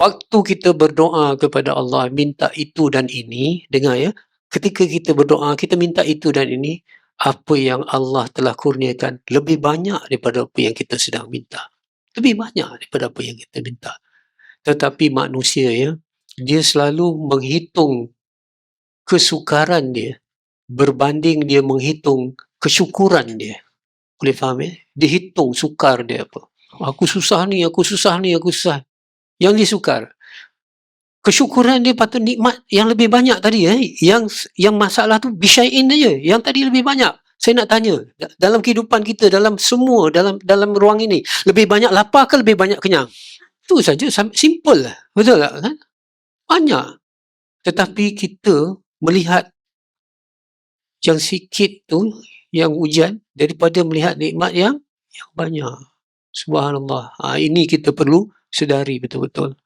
waktu kita berdoa kepada Allah minta itu dan ini, dengar ya, ketika kita berdoa kita minta itu dan ini, apa yang Allah telah kurniakan lebih banyak daripada apa yang kita sedang minta. Lebih banyak daripada apa yang kita minta. Tetapi manusia ya, dia selalu menghitung kesukaran dia berbanding dia menghitung kesyukuran dia. Boleh faham ya? Dia hitung sukar dia apa. Aku susah ni, aku susah ni, aku susah. Yang dia sukar. Kesyukuran dia patut nikmat yang lebih banyak tadi. Eh? Yang yang masalah tu bisyai'in aja. Yang tadi lebih banyak. Saya nak tanya, dalam kehidupan kita, dalam semua, dalam dalam ruang ini, lebih banyak lapar ke lebih banyak kenyang? Itu saja, simple lah. Betul tak? Kan? Banyak. Tetapi kita melihat yang sikit tu, yang hujan, daripada melihat nikmat yang yang banyak. Subhanallah. Ha, ini kita perlu sedari betul-betul.